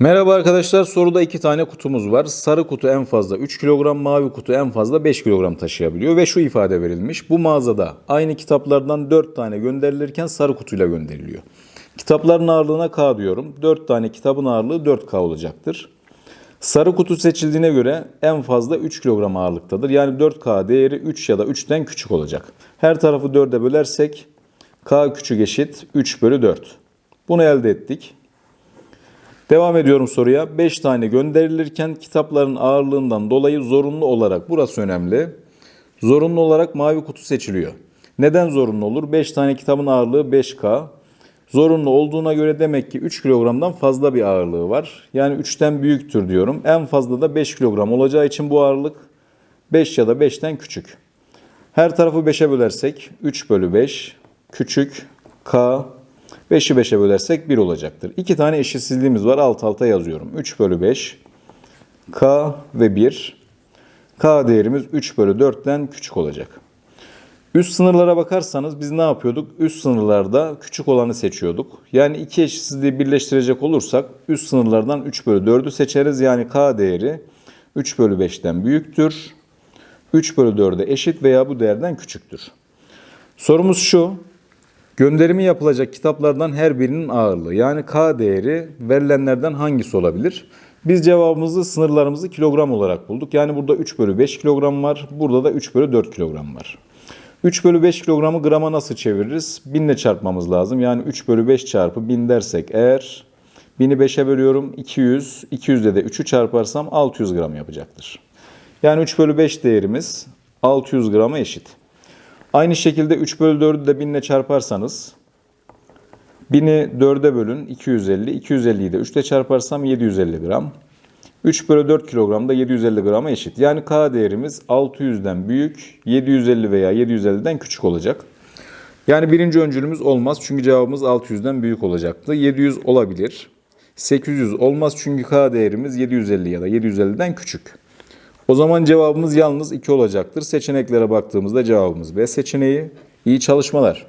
Merhaba arkadaşlar soruda iki tane kutumuz var. Sarı kutu en fazla 3 kilogram, mavi kutu en fazla 5 kilogram taşıyabiliyor ve şu ifade verilmiş. Bu mağazada aynı kitaplardan 4 tane gönderilirken sarı kutuyla gönderiliyor. Kitapların ağırlığına K diyorum. 4 tane kitabın ağırlığı 4K olacaktır. Sarı kutu seçildiğine göre en fazla 3 kilogram ağırlıktadır. Yani 4K değeri 3 ya da 3'ten küçük olacak. Her tarafı 4'e bölersek K küçük eşit 3 bölü 4. Bunu elde ettik. Devam ediyorum soruya. 5 tane gönderilirken kitapların ağırlığından dolayı zorunlu olarak, burası önemli, zorunlu olarak mavi kutu seçiliyor. Neden zorunlu olur? 5 tane kitabın ağırlığı 5K. Zorunlu olduğuna göre demek ki 3 kilogramdan fazla bir ağırlığı var. Yani 3'ten büyüktür diyorum. En fazla da 5 kilogram olacağı için bu ağırlık 5 ya da 5'ten küçük. Her tarafı 5'e bölersek 3 bölü 5 küçük K 5'i 5'e bölersek 1 olacaktır. İki tane eşitsizliğimiz var alt alta yazıyorum. 3 bölü 5 K ve 1. K değerimiz 3 bölü 4'ten küçük olacak. Üst sınırlara bakarsanız biz ne yapıyorduk? Üst sınırlarda küçük olanı seçiyorduk. Yani iki eşitsizliği birleştirecek olursak üst sınırlardan 3 bölü 4'ü seçeriz. Yani K değeri 3 bölü 5'ten büyüktür. 3 bölü 4'e eşit veya bu değerden küçüktür. Sorumuz şu. Gönderimi yapılacak kitaplardan her birinin ağırlığı yani K değeri verilenlerden hangisi olabilir? Biz cevabımızı sınırlarımızı kilogram olarak bulduk. Yani burada 3 bölü 5 kilogram var. Burada da 3 bölü 4 kilogram var. 3 bölü 5 kilogramı grama nasıl çeviririz? 1000 ile çarpmamız lazım. Yani 3 bölü 5 çarpı 1000 dersek eğer 1000'i 5'e bölüyorum 200. 200'de de 3'ü çarparsam 600 gram yapacaktır. Yani 3 bölü 5 değerimiz 600 grama eşit. Aynı şekilde 3 bölü 4'ü de 1000 ile çarparsanız 1000'i 4'e bölün 250. 250'yi de 3 ile çarparsam 750 gram. 3 bölü 4 kilogram da 750 grama eşit. Yani K değerimiz 600'den büyük, 750 veya 750'den küçük olacak. Yani birinci öncülümüz olmaz çünkü cevabımız 600'den büyük olacaktı. 700 olabilir. 800 olmaz çünkü K değerimiz 750 ya da 750'den küçük. O zaman cevabımız yalnız 2 olacaktır. Seçeneklere baktığımızda cevabımız B seçeneği. İyi çalışmalar.